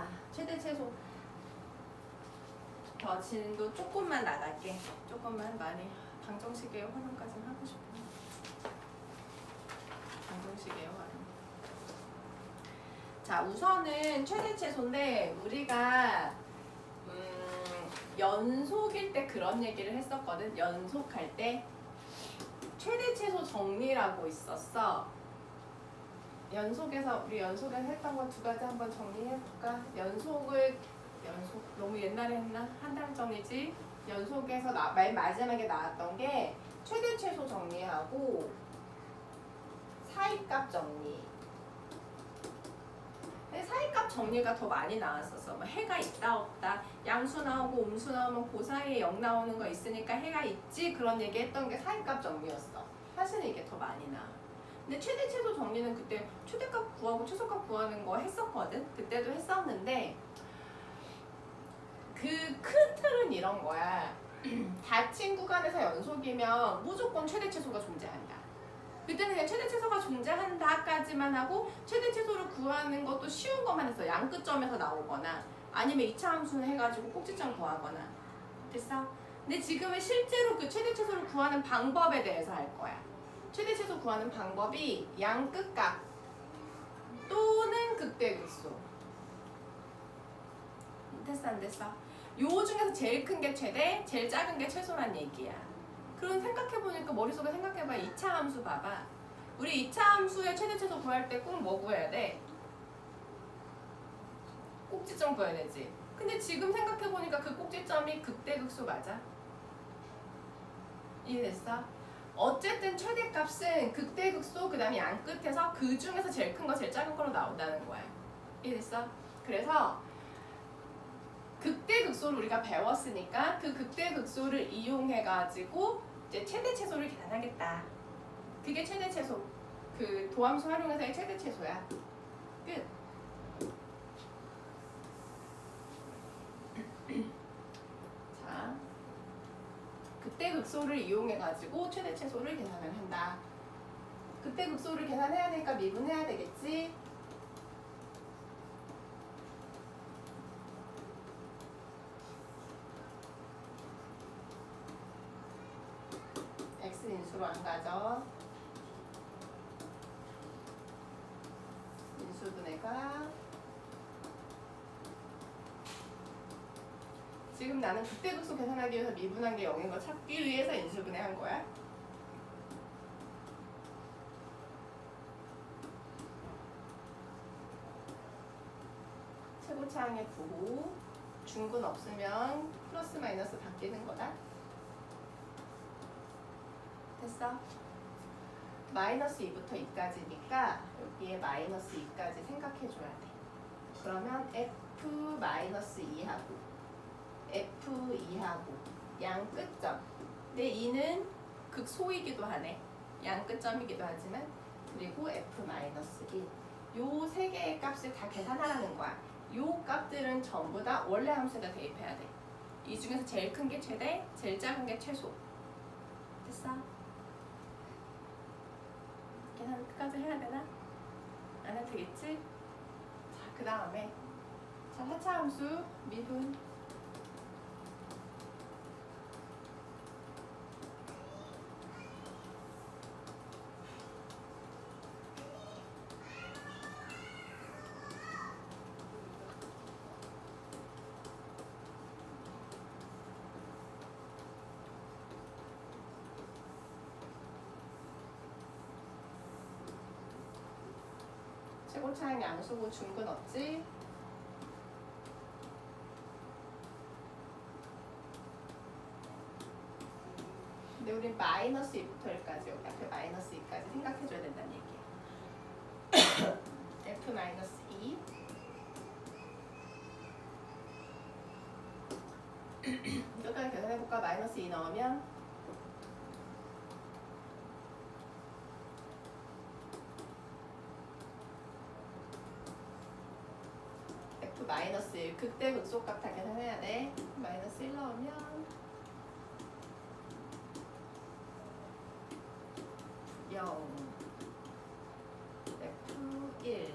자, 최대 최소 더 진도 조금만 나갈게. 조금만 많이 방정식의 활용까지는 하고 싶어. 방정식의 활용. 자, 우선은 최대 최소인데 우리가 음, 연속일 때 그런 얘기를 했었거든. 연속할 때 최대 최소 정리라고 있었어. 연속에서 우리 연속에서 했던 거 두 가지 한번 정리해 볼까? 연속을 연속 너무 옛날에 했나? 한달 전이지. 연속에서 나, 맨 마지막에 나왔던 게 최대 최소 정리하고 사이값 정리. 사이값 정리가 더 많이 나왔었어. 뭐 해가 있다 없다, 양수 나오고 음수 나오면 그 사이에 0 나오는 거 있으니까 해가 있지 그런 얘기 했던 게 사이값 정리였어. 사실은 이게 더 많이 나와. 근데 최대 최소 정리는 그때 최대값 구하고 최소값 구하는 거 했었거든. 그때도 했었는데 그 큰 틀은 이런 거야. 닫힌 구간에서 연속이면 무조건 최대 최소가 존재한다. 그때는 그냥 최대 최소가 존재한다까지만 하고 최대 최소를 구하는 것도 쉬운 것만 했어. 양끝점에서 나오거나 아니면 이차 함수는 해가지고 꼭지점 구하거나 됐어? 근데 지금은 실제로 그 최대 최소를 구하는 방법에 대해서 할 거야. 최대 최소 구하는 방법이 양끝값 또는 극대극소. 됐어 안 됐어? 요 중에서 제일 큰 게 최대, 제일 작은 게 최소란 얘기야. 그럼 생각해보니까 머릿속에 생각해봐. 2차 함수 봐봐. 우리 2차 함수의 최대 최소 구할 때 꼭 뭐 구해야 돼? 꼭지점 구해야 되지. 근데 지금 생각해보니까 그 꼭지점이 극대극소 맞아? 이해됐어? 어쨌든 최대값은 극대극소 그 다음에 양 끝에서 그 중에서 제일 큰 거 제일 작은 거로 나온다는 거야. 이해됐어? 그래서 극대극소를 우리가 배웠으니까 그 극대극소를 이용해 가지고 이제 최대 최소를 계산하겠다. 그게 최대 최소. 그 도함수 활용해서의 최대 최소야. 끝. 자, 극대극소를 이용해 가지고 최대 최소를 계산을 한다. 극대극소를 계산해야 되니까 미분해야 되겠지. x 인수로 안 가죠. 인수분해가 지금 나는 극대극소 계산하기 위해서 미분한 게 0인 거 찾기 위해서 인수분해 한 거야. 최고차항의 부호 중근 없으면 플러스 마이너스 바뀌는 거다. 됐어? 마이너스 2부터 2까지니까 여기에 마이너스 2까지 생각해 줘야 돼. 그러면 f 마이너스 2하고 f2하고 양 끝점. 근데 2는 극소이기도 하네. 양 끝점이기도 하지만 그리고 f 마이너스 1. 요 세 개의 값을 다 계산하라는 거야. 요 값들은 전부 다 원래 함수에다 대입해야 돼. 이 중에서 제일 큰 게 최대, 제일 작은 게 최소. 됐어? 계산 끝까지 해야 되나? 안 해도 되겠지? 자, 그 다음에 자, 4차 함수 미분 최고차항 양수고 중근 없지? 근데 우리 마이너스 2부터 1까지 여기 앞에 마이너스 2까지 생각해줘야 된다는 얘기야. f 마이너스 2 여기까지 계산해볼까? 마이너스 2 넣으면 f 마이너스 1 극대 극소값 다 계산해야 돼. 마이너스 1 넣으면 0 f 1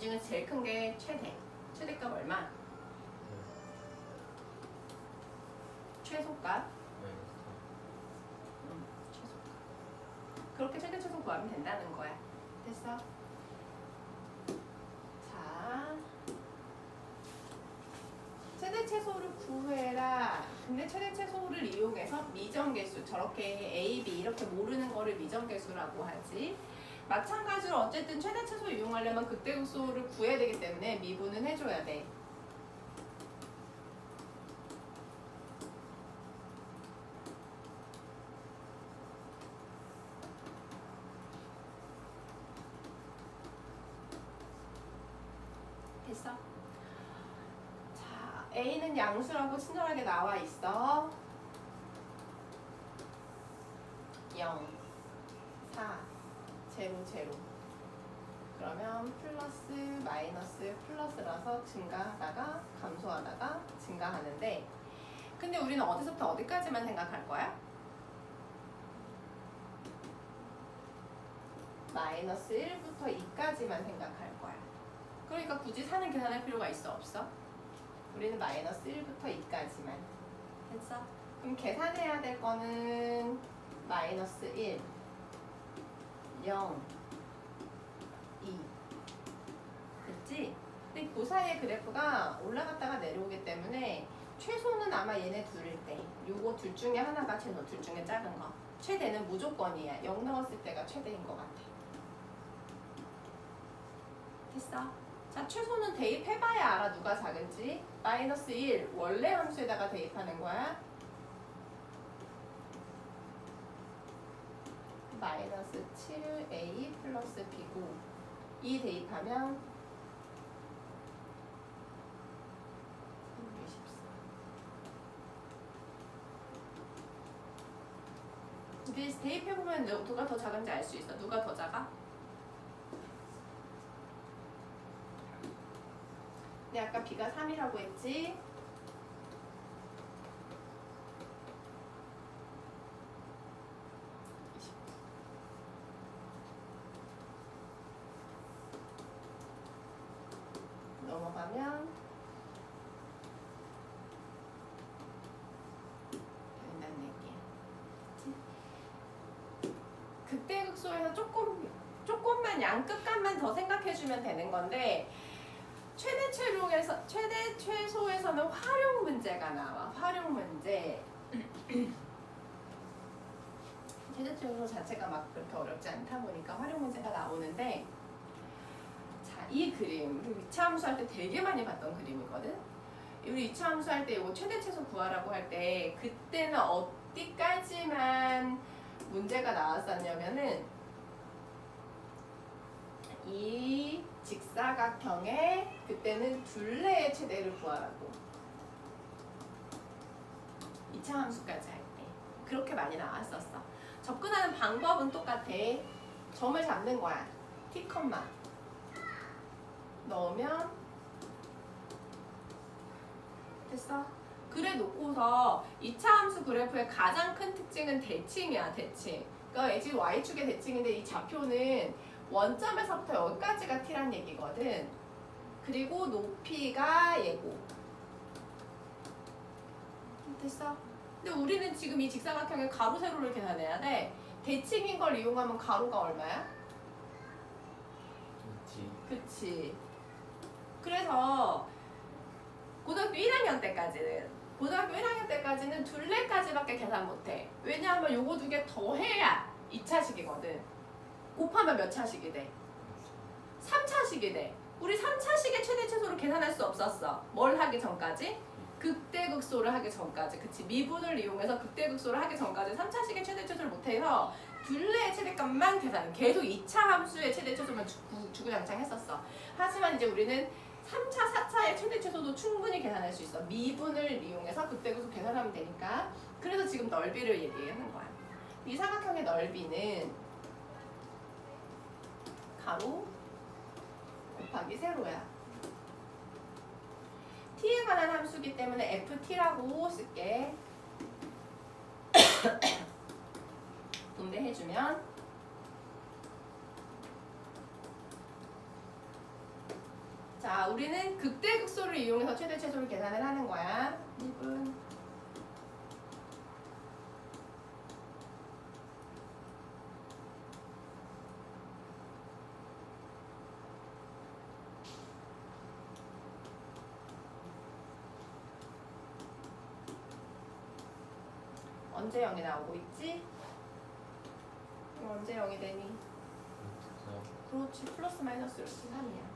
중에서 제일 큰 게 최대. 최대값 얼마? 최소값. 음, 최소값. 그렇게 최대 최소 구하면 된다는 거야. 됐어? 자. 최대 최소를 구해라. 근데 최대 최소를 이용해서 미정계수 저렇게 A, B 이렇게 모르는 거를 미정계수라고 하지. 마찬가지로 어쨌든 최대 최소 이용하려면 극대극소를 구해야 되기 때문에 미분은 해줘야 돼. 됐어? 자, A는 양수라고 친절하게 나와 있어. 0, 4, 제로, 제로. 그러면 플러스, 마이너스, 플러스라서 증가하다가 감소하다가 증가하는데 근데 우리는 어디서부터 어디까지만 생각할 거야? 마이너스 1부터 2까지만 생각할 거야. 그러니까 굳이 사는 계산할 필요가 있어 없어? 우리는 마이너스 1부터 2까지만 됐어? 그럼 계산해야 될 거는 마이너스 1 0 2 됐지? 근데 그 사이에 그래프가 올라갔다가 내려오기 때문에 최소는 아마 얘네 둘일 때 요거 둘 중에 하나가 최소 둘 중에 작은 거 최대는 무조건이야 0 넣었을 때가 최대인 것 같아 됐어? 자 최소는 대입해봐야 알아 누가 작은지? 마이너스 1 원래 함수에다가 대입하는 거야? 마이너스 7a 플러스 b고 2 대입하면 364 이제 대입해보면 누가 더 작은지 알 수 있어? 누가 더 작아? 근데 아까 b가 3이라고 했지? 넘어가면 된다는 얘기야. 그치? 극대극소에서 조금 조금만 양끝값만 더 생각해주면 되는 건데 최종에서 최대 최소에서는 활용 문제가 나와. 활용 문제. 최대 최소 자체가 막 그렇게 어렵지 않다 보니까 활용 문제가 나오는데 자, 이 그림 이차함수 할 때 되게 많이 봤던 그림이거든. 우리 이차함수 할 때 이거 최대 최소 구하라고 할 때 그때는 어디까지만 문제가 나왔었냐면은 이 직사각형의 그때는 둘레의 최대를 구하라고. 이차 함수까지 할 때. 그렇게 많이 나왔었어. 접근하는 방법은 똑같아. 점을 잡는 거야. t, 넣으면 됐어? 그래 놓고서 이차 함수 그래프의 가장 큰 특징은 대칭이야, 대칭. 그러니까 지금 y축의 대칭인데 이 좌표는 원점에서부터 여기까지가 t란 얘기거든. 그리고 높이가 얘고. 됐어? 근데 우리는 지금 이 직사각형의 가로 세로를 계산해야 돼. 대칭인 걸 이용하면 가로가 얼마야? 그치. 그래서 고등학교 1학년 때까지는 고등학교 1학년 때까지는 둘레까지밖에 계산 못해. 왜냐하면 요거 두 개 더해야 2차식이거든. 곱하면 몇 차식이 돼? 3차식이 돼. 우리 3차식의 최대 최소를 계산할 수 없었어. 뭘 하기 전까지? 극대극소를 하기 전까지. 그치? 미분을 이용해서 극대극소를 하기 전까지 3차식의 최대 최소를 못해서 둘레의 최대값만 계산. 계속 2차 함수의 최대 최소만 주- 주구장창 했었어. 하지만 이제 우리는 3차, 4차의 최대 최소도 충분히 계산할 수 있어. 미분을 이용해서 극대극소 계산하면 되니까. 그래서 지금 넓이를 얘기하는 거야. 이 사각형의 넓이는 가로 곱하기 세로야. t에 관한 함수기 때문에 ft라고 쓸게. 분배해주면 우리는 극대극소를 이용해서 최대 최소를 계산을 하는 거야. 미분 언제 0이 나오고 있지? 이거 언제 0이 되니? 그렇지 플러스 마이너스 이렇게 3이야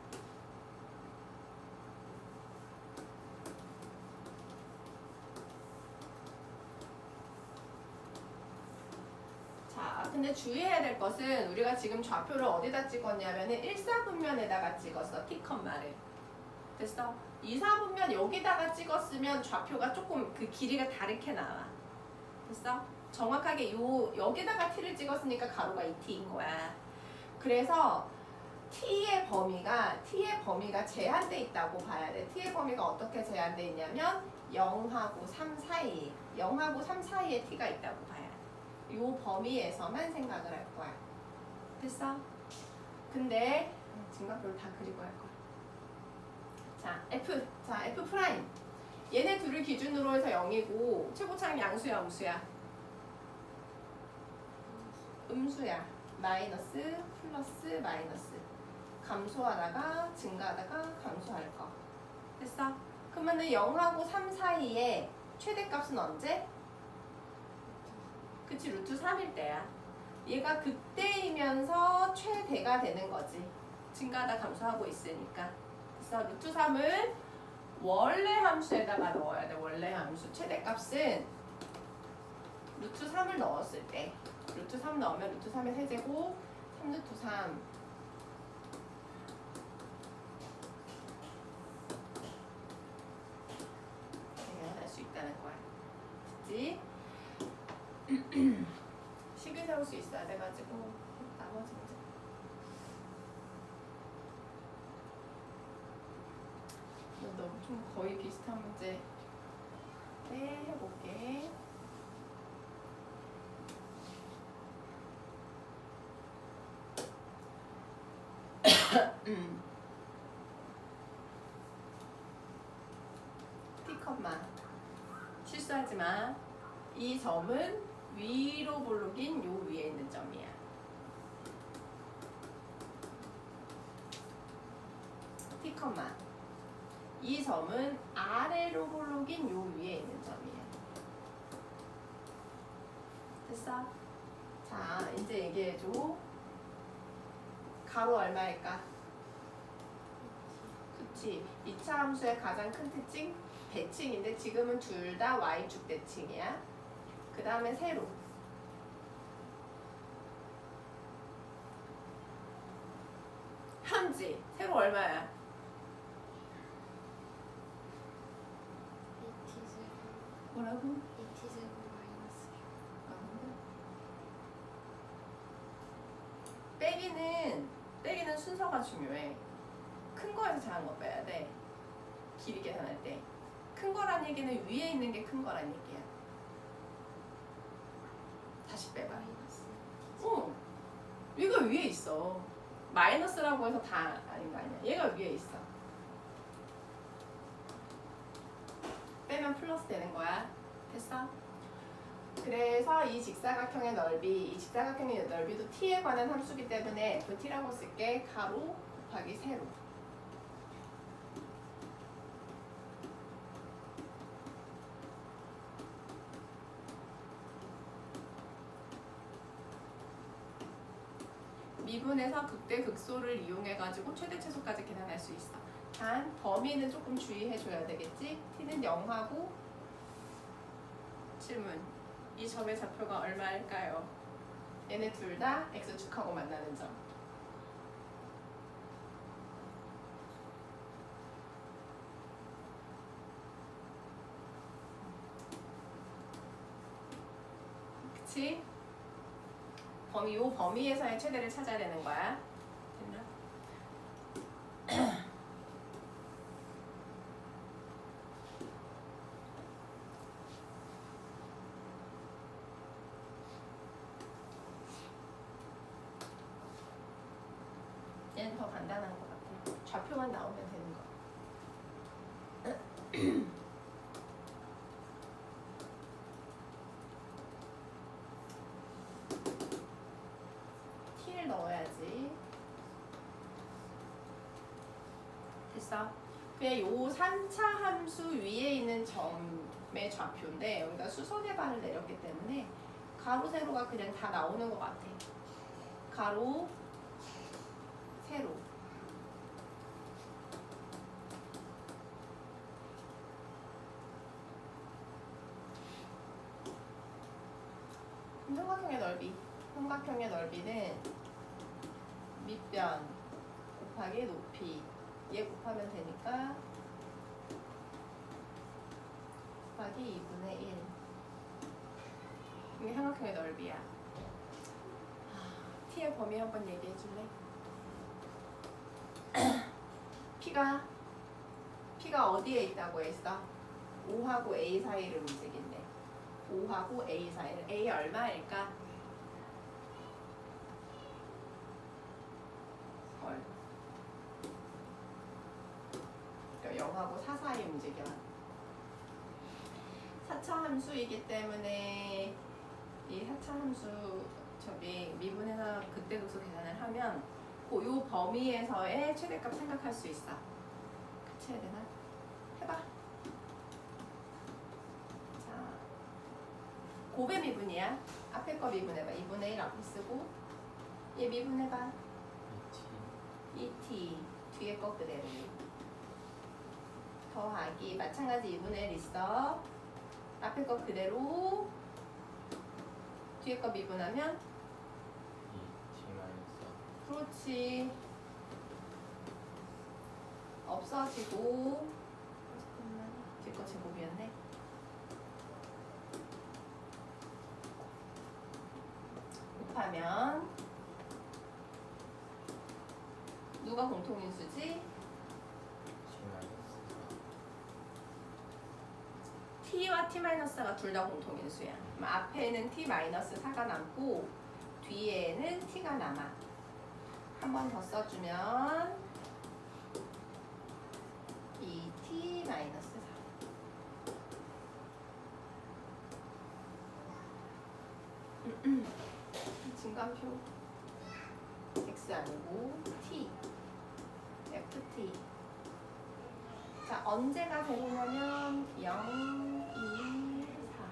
자 근데 주의해야 될 것은 우리가 지금 좌표를 어디다 찍었냐면 은 1사분면에다가 찍었어 T컴마를 됐어? 2사분면 여기다가 찍었으면 좌표가 조금 그 길이가 다르게 나와 됐어? 정확하게 요 여기다가 t를 찍었으니까 가로가 2t인 거야. 그래서 t의 범위가 t의 범위가 제한돼 있다고 봐야 돼. t의 범위가 어떻게 제한돼 있냐면 0하고 3 사이, 0하고 3 사이에 t가 있다고 봐야 돼. 요 범위에서만 생각을 할 거야. 됐어? 근데 증가표를 다 그리고 할 거야. 자, f. 자, f 프라임. 얘네 둘을 기준으로 해서 0이고 최고차는 양수야, 음수야? 음수야. 마이너스, 플러스, 마이너스. 감소하다가 증가하다가 감소할 거. 됐어? 그러면은 0하고 3 사이에 최대값은 언제? 그치, 루트 3일 때야. 얘가 그때이면서 최대가 되는 거지. 증가하다 감소하고 있으니까. 그래서 루트 3을 원래 함수에다가 넣어야 돼. 원래 함수. 최대값은 루트 3을 넣었을 때 루트 3 넣으면 루트 3의 세제곱 3 루트 3 계산할 수 있다는 거야. 됐지? 식을 세울 수 있어야 돼가지고 나머지 문제 너무 좀 거의 비슷한 문제 네 해볼게 음. T컴마 실수하지 마. 이 점은 위로 볼록인 요 위에 있는 점이야. T컴마 이 점은 아래로 볼록인 요 위에 있는 점이야. 됐어? 자, 이제 얘기해줘. 가로 얼마일까? 그치. 2차 함수의 가장 큰 특징? 대칭인데 지금은 둘 다 y축 대칭이야. 그 다음에 세로. 현지. 세로 얼마야? 뭐라고? 빼기는 빼기는 순서가 중요해. 큰 거에서 작은 거 빼야 돼. 길이 계산할 때. 큰 거란 얘기는 위에 있는 게 큰 거란 얘기야. 다시 빼봐. 어. 얘가 위에 있어. 마이너스라고 해서 다 아닌 거 아니야. 얘가 위에 있어. 빼면 플러스 되는 거야. 됐어? 그래서 이 직사각형의 넓이, 이 직사각형의 넓이도 t에 관한 함수기 때문에 ft라고 쓸게. 가로 곱하기 세로. 미분에서 극대 극소를 이용해 가지고 최대 최소까지 계산할 수 있어. 단 범위는 조금 주의해 줘야 되겠지. t는 0하고 질문. 이 점의 좌표가 얼마일까요? 얘네 둘 다 x축하고 만나는 점. 그치? 범위, 요 범위에서의 최대를 찾아야 되는 거야. 됐나? 얘는 더 간단한 것 같아. 좌표만 나오면 되는 거. t를 넣어야지. 됐어. 그냥 요 3차 함수 위에 있는 점의 좌표인데 여기다 수선의 발을 내렸기 때문에 가로 세로가 그냥 다 나오는 것 같아. 가로 세로. 삼각형의 넓이. 삼각형의 넓이는 밑변 곱하기 높이. 얘 곱하면 되니까 곱하기 2분의 1. 이게 삼각형의 넓이야. 하, t의 범위 한번 얘기해 줄래? p가 p가 어디에 있다고 했어? 5하고 a 사이를 움직인대. 5하고 a 사이를 a 얼마일까? 그러니까 0하고 4 사이 움직여. 4차 함수이기 때문에 이 4차 함수 저기 미분해서 그때 극소 계산을 하면 고요 범위에서의 최대값 생각할 수 있어. 그치 해야 되나? 해봐. 자, 고배 미분이야. 앞에 거 미분해봐. 2분의 1 앞에 쓰고 얘 미분해봐. 이티 2t 뒤에 거 그대로 더하기. 마찬가지 2분의 1 있어 앞에 거 그대로. 뒤에 거 미분하면 그렇지. 없어지고. 잠깐만 뒤에 거 제곱이었네. 곱하면 누가 공통인수지? 티 마이너스 t와 t-4가 둘 다 공통인수야. 앞에는 t-4가 남고 뒤에는 t가 남아. 한 번 더 써주면 2t-4. 증감표 x 아니고 t ft 자, 언제가 제로냐면 0, 2, 4.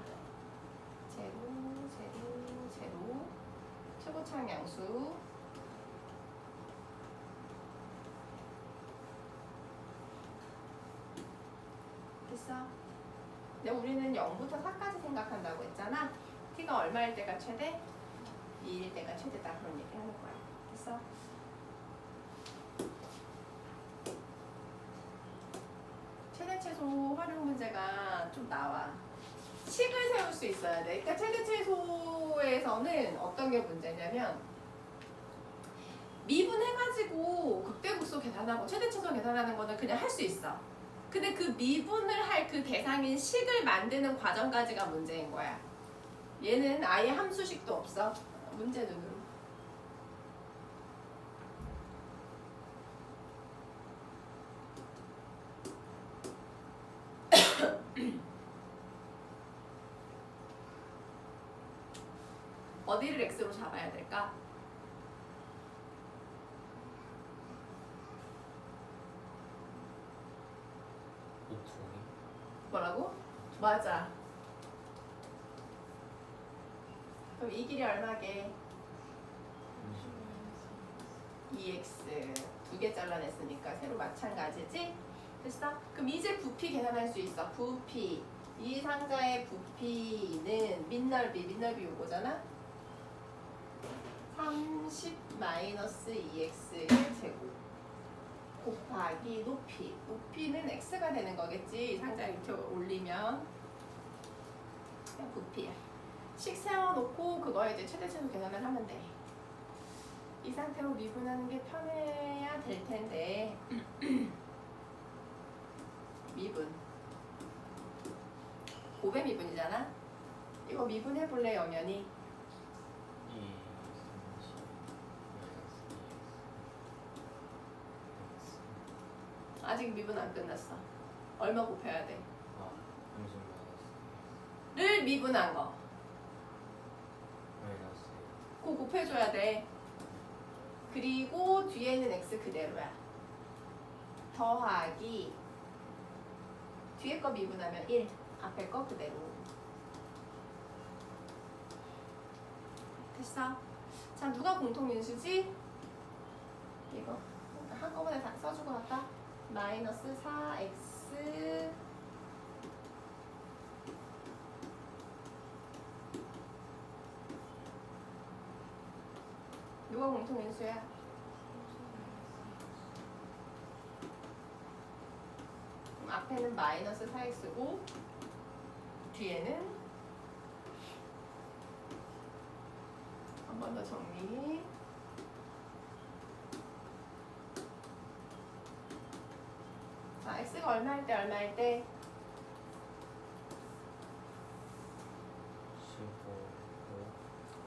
제로, 제로, 제로. 최고차항 양수. 됐어? 근데 우리는 0부터 4까지 생각한다고 했잖아. t가 얼마일 때가 최대? 2일 때가 최대다. 그런 얘기 하는 거야. 됐어? 최대 최소 활용 문제가 좀 나와. 식을 세울 수 있어야 돼. 그러니까 최대 최소에서는 어떤 게 문제냐면 미분해가지고 극대극소 계산하고 최대 최소 계산하는 거는 그냥 할 수 있어. 근데 그 미분을 할 그 대상인 식을 만드는 과정까지가 문제인 거야. 얘는 아예 함수식도 없어. 문제 눈으로. 어디를 x로 잡아야 될까? 오투기 뭐라고? 맞아. 그럼 이 길이 얼마게? 2x 두 개 잘라냈으니까 새로 마찬가지지? 됐어? 그럼 이제 부피 계산할 수 있어. 부피 이 상자의 부피는 밑넓이 밑넓이 요거잖아. 30 마이너스 2x의 제곱 곱하기 높이. 높이는 x가 되는 거겠지. 상자 이렇게 올리면. 그냥 부피야. 식 세워놓고 그거에 이제 최대 최소 계산을 하면 돼이 상태로 미분하는 게 편해야 될 텐데. 미분. 고배 미분이잖아. 이거 미분해 볼래 영연이 2 30 마이너스 2x 아직 미분 안 끝났어 얼마 곱해야 돼? 아30 마이너스 를 미분한 거. 마이너스 그거 곱해줘야 돼. 그리고 뒤에는 x 그대로야. 더하기 뒤에 거 미분하면 1, 앞에 거 그대로. 됐어? 자, 누가 공통인수지? 이거 한꺼번에 다 써주고 갈까? 마이너스 4x 누가 공통인수야? 그럼 앞에는 마이너스 4x고 뒤에는 한 번 더 정리. 자, x가 얼마일 때 얼마일 때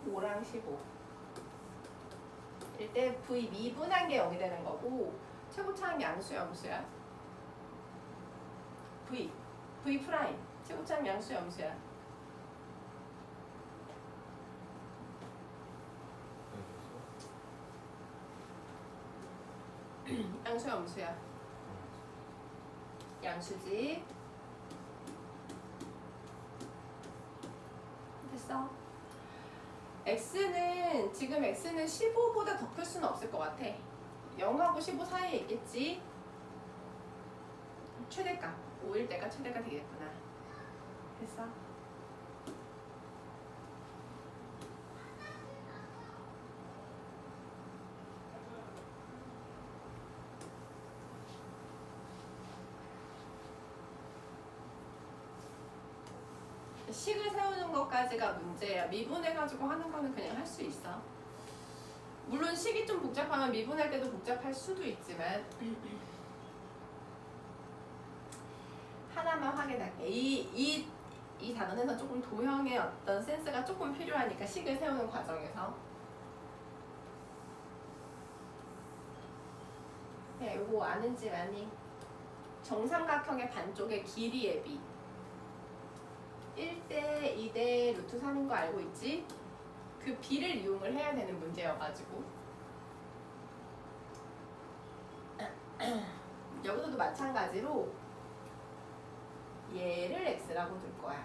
15 5랑 15. 일때 v 미분한 게 0이 되는 거고 최고차항 양수 염수야. v v 프라임 최고차항 양수 염수야. 여기서 양수 염수야. 양수지. 됐어. x는 지금 x는 15보다 더 클 수는 없을 것 같아. 0하고 15 사이에 있겠지. 최대값 5일 때가 최대가 되겠구나. 됐어. 식을 것까지가 문제야. 미분해가지고 하는 거는 그냥 할 수 있어. 물론 식이 좀 복잡하면 미분할 때도 복잡할 수도 있지만 하나만 확인할게. 이, 이, 이 단원에서 조금 도형의 어떤 센스가 조금 필요하니까 식을 세우는 과정에서 네, 요거 아는지 아니? 정삼각형의 반쪽의 길이의 비 1대 2대 루트 3인 거 알고 있지? 그 비를 이용을 해야 되는 문제여가지고 여기서도 마찬가지로 얘를 x라고 둘 거야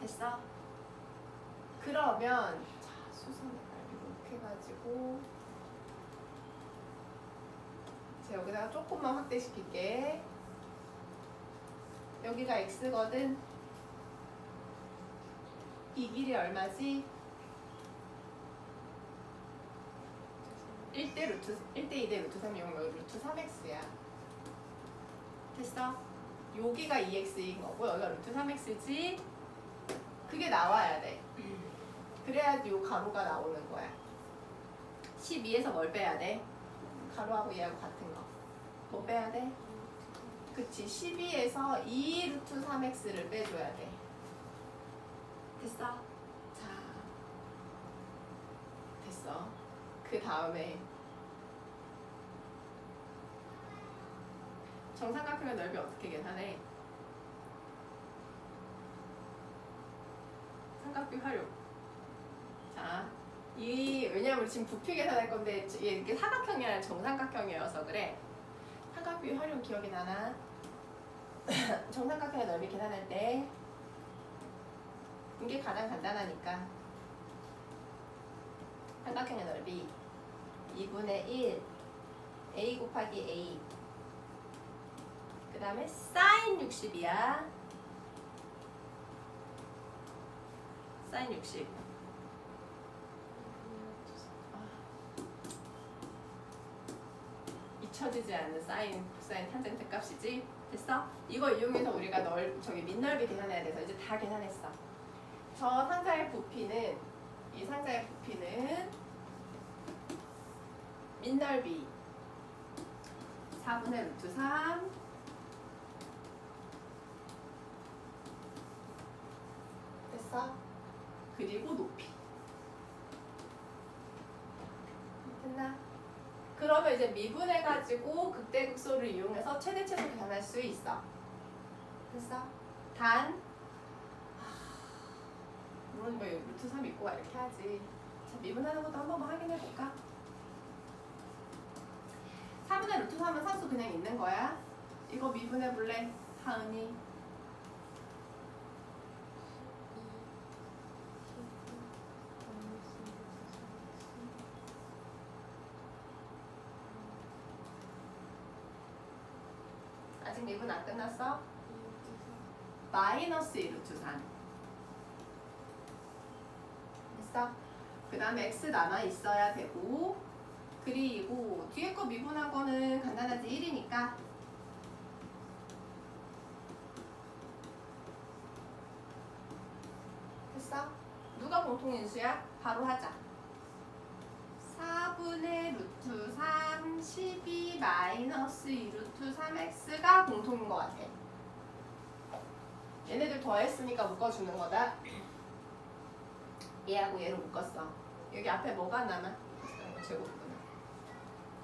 됐어? 그러면 자 수선을 이렇게 해가지고 자 여기다가 조금만 확대시킬게 여기가 x거든. 이 길이 얼마지? 1대 루트 1대 2대 루트 3 이용 루트 3x야. 됐어? 여기가 2x인 거고 여기가 루트 3x지. 그게 나와야 돼. 그래야지 요 가로가 나오는 거야. 12에서 뭘 빼야 돼? 가로하고 얘하고 같은 거. 뭐 빼야 돼? 그치. 12에서 2 루트 3x를 빼줘야 돼. 됐어? 자. 됐어. 그 다음에 정삼각형의 넓이 어떻게 계산해? 삼각비 활용. 자, 이 왜냐면 지금 부피 계산할 건데 이게 사각형이 아니라 정삼각형이어서 그래 삼각비 활용 기억이 나나? 정삼각형의 넓이 계산할 때 이게 가장 간단하니까. 삼각형의 넓이 2분의 1 a 곱하기 a. 그 다음에 사인 60이야. 사인 60 잊혀지지 않는 사인, 코사인, 탄젠트 값이지. 됐어? 이거 이용해서 우리가 넓 저기 밑넓이 계산해야 돼서 이제 다 계산했어. 저 상자의 부피는 이 상자의 부피는 밑넓이 4분의 루트 3 됐어? 그리고 높이 됐나? 그러면 이제 미분해가지고 극대극소를 이용해서 최대 최소 계산할 수 있어. 됐어? 단뭐 루트 3 있고 이렇게 하지. 자, 미분하는 것도 한 번 만 확인해 볼까? 3분의 루트 3은 산수 그냥 있는 거야. 이거 미분해 볼래? 하은이. 아직 미분 안 끝났어? 마이너스 1 루트 3. 됐어? 그 다음에 x 남아 있어야 되고 그리고 뒤에 거 미분한 거는 간단하지 1이니까 됐어? 누가 공통인수야? 바로 하자 4분의 루트 3 12 마이너스 2 루트 3x가 공통인 것 같아 얘네들 더했으니까 묶어주는 거다 얘하고 얘를 묶었어 여기 앞에 뭐가 남아? 어, 제곱구나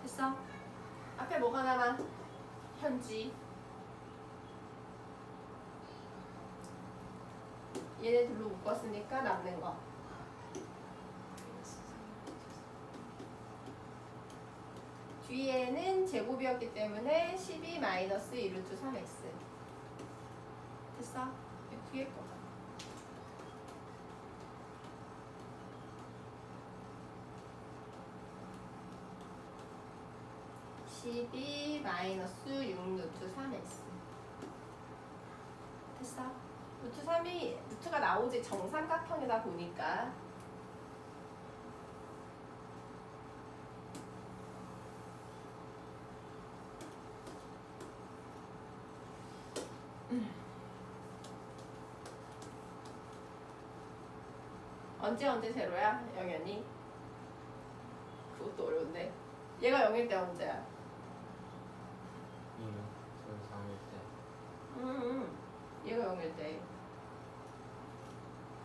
됐어? 앞에 뭐가 남아? 현지 얘네 둘로 묶었으니까 남는 거 뒤에는 제곱이었기 때문에 12 마이너스 1 루트 3x 됐어? 이 뒤에 거12 마이너스 6 루트 3x 됐어? 루트 3이 루트가 나오지 정삼각형이다 보니까 언제 언제 제로야? 영현이? 그것도 어려운데 얘가 0일 때 언제야? 2는 저 3일 때 음, 얘가 0일 때.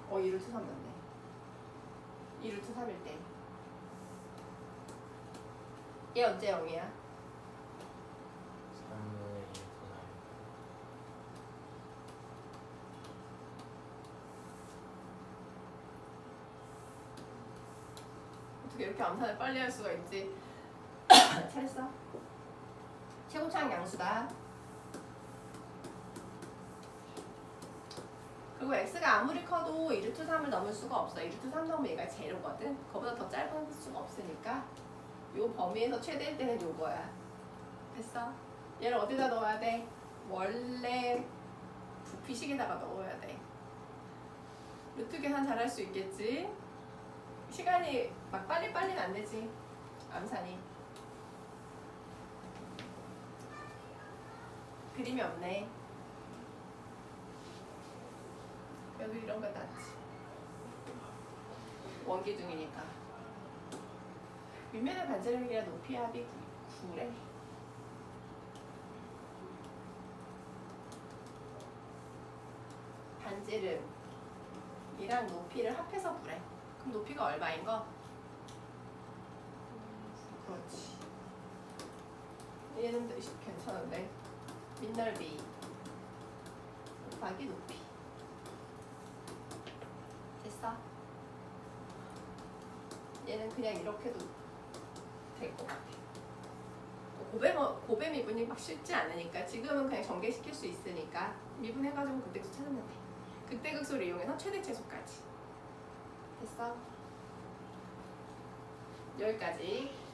어, 2루트 3 맞네. 2루트 3일 때. 얘 언제 0이야? 3분의 1 또 3일 어떻게 이렇게 암산을 빨리 할 수가 있지? 잘했어. 최고차항 양수다. 그리고 x가 아무리 커도 2루트 3을 넘을 수가 없어. 2루트 3 넘으면 얘가 제로거든. 그거보다 더 짧은 수가 없으니까 요 범위에서 최대일 때는 요거야. 됐어? 얘를 어디다 넣어야 돼? 원래 부피식에다가 넣어야 돼. 루트 계산 잘할 수 있겠지? 시간이 막 빨리빨리는 안 되지. 암산이. 그림이 없네. 여기 이런 건 낫지. 원기 중이니까. 윗면의 반지름이랑 높이 합이 9래. 반지름이랑 높이를 합해서 구래. 높이가 얼마인 거? 그렇지. 얘는 괜찮은데. 민넓이 곱하기 높이. 됐어? 얘는 그냥 이렇게도 될 것 같아. 고배, 뭐, 고배 미분이 막 쉽지 않으니까 지금은 그냥 전개시킬 수 있으니까 미분해가지고 극대극소 찾으면 돼. 극대극소를 이용해서 최대 최소까지. 됐어? 여기까지.